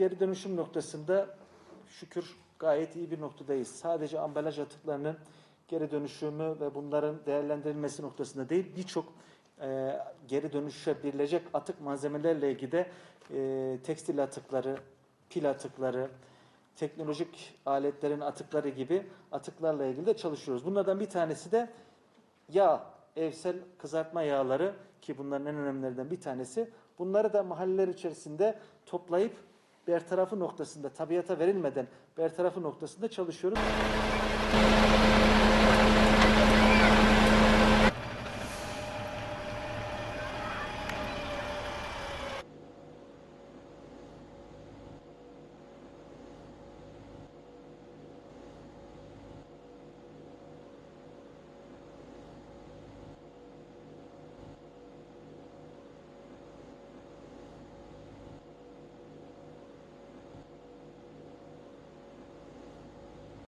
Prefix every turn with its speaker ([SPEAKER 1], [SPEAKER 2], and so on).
[SPEAKER 1] geri dönüşüm noktasında şükür gayet iyi bir noktadayız. Sadece ambalaj atıklarının geri dönüşümü ve bunların değerlendirilmesi noktasında değil, birçok e, geri dönüşebilecek atık malzemelerle ilgili de e, tekstil atıkları, pil atıkları, teknolojik aletlerin atıkları gibi atıklarla ilgili de çalışıyoruz. Bunlardan bir tanesi de yağ, evsel kızartma yağları ki bunların en önemlilerinden bir tanesi. Bunları da mahalleler içerisinde toplayıp bertarafı noktasında, tabiata verilmeden bertarafı noktasında çalışıyoruz.